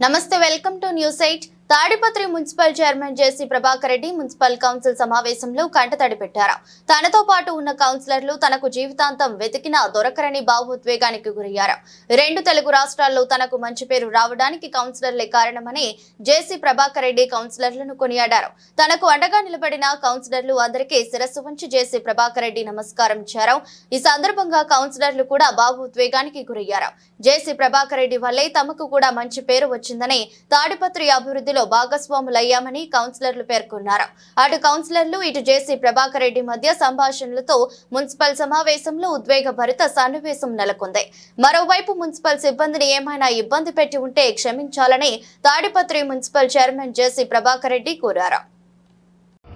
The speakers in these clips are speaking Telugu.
నమస్తే welcome to news eight Tadipatri municipal chairman JC Prabhakar Reddy municipal council సమావేశంలో కంటతడి పెట్టారు. తనతో పాటు ఉన్న కౌన్సిలర్లు తనకు జీవితాంతం వెతికినా దొరకరని భావోద్వేగానికి గురయ్యారు. రెండు తెలుగు రాష్ట్రాల్లో తనకు మంచి పేరు రావడానికి కౌన్సిలర్లే కారణమని జేసీ ప్రభాకర్ రెడ్డి కౌన్సిలర్లను కొనియాడారు. తనకు అండగా నిలబడిన కౌన్సిలర్లు అందరికీ శిరస్సు ఉంచి జేసీ ప్రభాకర్ రెడ్డి నమస్కారం ఇచ్చారు ఈ సందర్భంగా కౌన్సిలర్లు కూడా భావోద్వేగానికి గురయ్యారు. జేసీ ప్రభాకర్ రెడ్డి వల్లే తమకు కూడా మంచి పేరు వచ్చిందని తాడిపత్రి అభివృద్ధిలో భాగస్వాములయ్యామని కౌన్సిలర్లు పేర్కొన్నారు. అటు కౌన్సిలర్లు ఇటు జేసీ ప్రభాకర్ రెడ్డి మధ్య సంభాషణలతో మున్సిపల్ సమావేశంలో ఉద్వేగభరిత సన్నివేశం నెలకొంది. మరోవైపు మున్సిపల్ సిబ్బందిని ఏమైనా ఇబ్బంది పెట్టి ఉంటే క్షమించాలని Tadipatri municipal chairman JC Prabhakar Reddy కోరారు.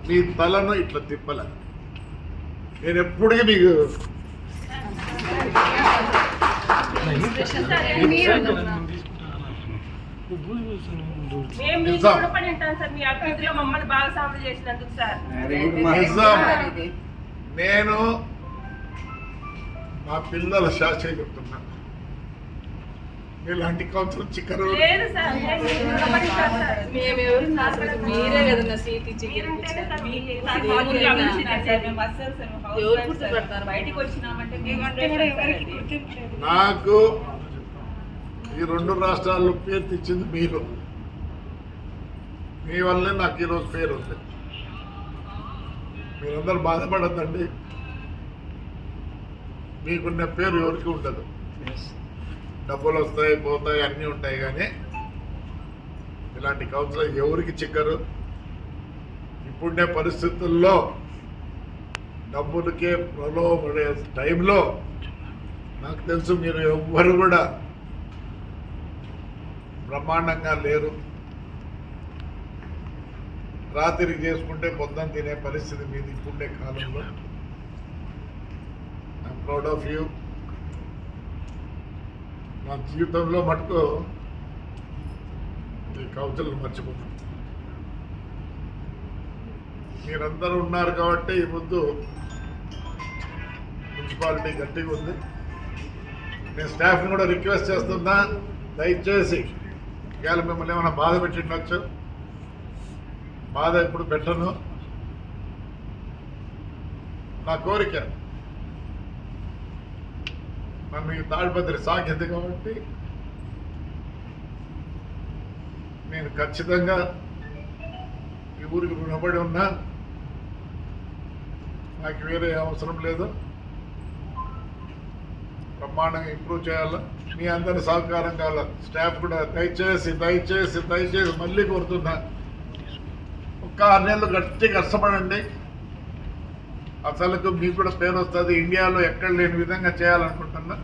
మీ తలను ఇట్లా తిప్పల. నేను ఎప్పటికీ మీకు మేము మీకు నిజాం. రుణపడి ఉంటాం సార్. మీ అభివృద్ధిలో మమ్మల్ని భాగస్వాములు చేసినందుకు సార్. నిజం. నేను మా పిల్లల శాస్త్రి చెప్తున్నా. ఇలాంటి కౌన్సిల్ చిక్కరు లేదు సార్. మేము మీకు రుణపడి ఉంటాం సార్. మేమెవరు అసలు మీరే కదన్నా సీట్ ఇచ్చి మీరుంటేనే సార్ మీ- ఇది సార్ ఏం ఊరికి లేదా? అభివృద్ధి చేశారు. మేము ఎవరు గుర్తుపడతారు? బయటికి వచ్చినామంటే మేము నాకు ఈ రెండు రాష్ట్రాల్లో పేరు తెచ్చింది మీరు. మీ వల్లే నాకు ఈరోజు పేరు ఉంది. మీరందరూ బాధపడద్దండి. మీకున్న పేరు ఎవరికి ఉండదు. డబ్బులు వస్తాయి పోతాయి అన్నీ ఉంటాయి కానీ ఇలాంటి కౌన్సిలర్ ఎవరికి చిక్కరు? ఇప్పుడున్న పరిస్థితుల్లో డబ్బులకే ప్రలోభపడే టైంలో నాకు తెలుసు మీరు ఎవ్వరు కూడా బ్రహ్మాండంగా లేరు. రాత్రి చేసుకుంటే పొద్దున తినే పరిస్థితి మీది ఇప్పుడే కాలంలో. ఐఎమ్ ప్రౌడ్ ఆఫ్ యూ నా జీవితంలో మటుకు ఈ కౌన్సిల్ మర్చిపోతాను మీరందరూ ఉన్నారు కాబట్టి ఈ ముందు మున్సిపాలిటీ గట్టిగా ఉంది. నేను స్టాఫ్ని కూడా రిక్వెస్ట్ చేస్తున్నా. దయచేసి ఇవాళ మిమ్మల్ని ఏమైనా బాధ పెట్టిండొచ్చు. బాధ ఇప్పుడు పెట్టను. నా కోరిక నన్ను ఈ తాడిపత్రి సాధ్యత కాబట్టి నేను ఖచ్చితంగా ఈ ఊరికి రుణపడి ఉన్నా. నాకు వేరే అవసరం లేదు. బ్రహ్మాండంగా ఇంప్రూవ్ చేయాలా? మీ అందరి సహకారం కావాలి స్టాఫ్ కూడా దయచేసి దయచేసి దయచేసి మళ్ళీ కోరుతున్నా ఒక్క ఆరు నెలలు గట్టి కష్టపడండి. అసలుకు మీకు కూడా పేరు వస్తుంది. ఇండియాలో ఎక్కడ లేని విధంగా చేయాలనుకుంటున్నా.